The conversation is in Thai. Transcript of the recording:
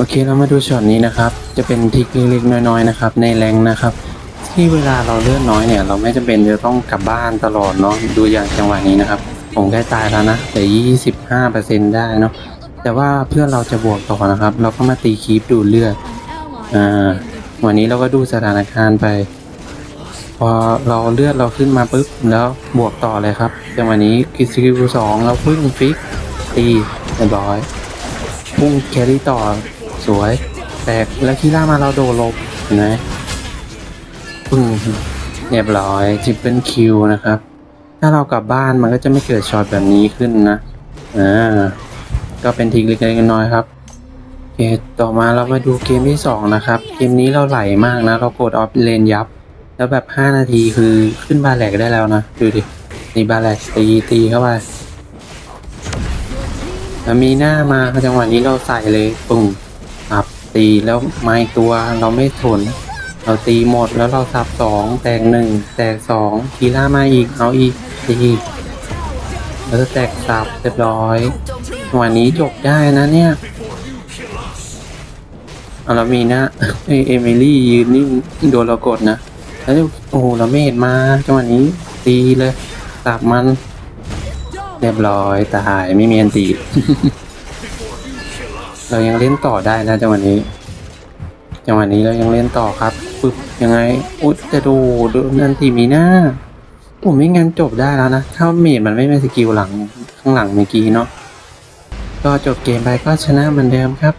โอเคเรามาดูช็อตนี้นะครับ จะเป็นทิกเล็กๆน้อยๆนะครับ ในแรงนะครับ ที่เวลาเราเลือดน้อยเนี่ย เราไม่จำเป็นจะต้องกลับบ้านตลอดเนาะดูอย่างจังหวะนี้นะครับ ผมใกล้ตายแล้วนะแต่ยี่สิบห้าเปอร์เซ็นได้เนาะแต่ว่าเพื่อนเราจะบวกต่อนะครับ เราก็มาตีคีปดูเลือดอ่าวันนี้เราก็ดูสถานการณ์ไป พอเราเลือดเราขึ้นมาปุ๊บแล้วบวกต่อเลยครับจังหวะนี้กิสกิลสองเราพึ่งฟิกตีเรียบร้อยพุ่งแครี่ต่อ สวยแตกแล้วคีล่ามาเราโดลบเห็นไหมปึ้งเรียบร้อยจิบเป็นคิวนะครับ ถ้าเรากลับบ้านมันก็จะไม่เกิดช็อตแบบนี้ขึ้นนะอ่าก็เป็นทริกเล็กๆน้อยๆครับโอเคต่อมาเรามาดูเกมที่สองนะครับ เกมนี้เราไหลมากนะ เรากดออฟเลนยับ แล้วแบบ 5 นาทีคือขึ้นบาแหลกได้แล้วนะ ดูดินี่บาแหลกตีตีเข้าไปมีหน้ามาจังหวะนี้เราใส่เลยปุ่ง อับตีแล้วไม้ตัวเราไม่ทนเราตีหมดแล้วเราสับสองแตกหนึ่งแตกสองคีล่ามาอีกเอาอีกตีแล้วแตกสับเรียบร้อยจังหวะนี้จบได้นะเนี่ยเอาแล้วมีน้าเอเมิลี่ยืนนิ่งโดนเรากดนะแล้วโอ้โหเราไม่เห็นมาจังหวะนี้ตีเลยสับมัน เรียบร้อยตายไม่มีอันตี เรายังเล่นต่อได้นะจังหวะนี้จังหวะนี้เรายังเล่นต่อครับปึ๊บยังไงอุ๊ยจะดูดูนันทีมีหน้าผมไม่งั้นจบได้แล้วนะถ้าเมดมันไม่มีสกิลหลังข้างหลังเมื่อกี้เนาะก็จบเกมไปก็ชนะเหมือนเดิมครับ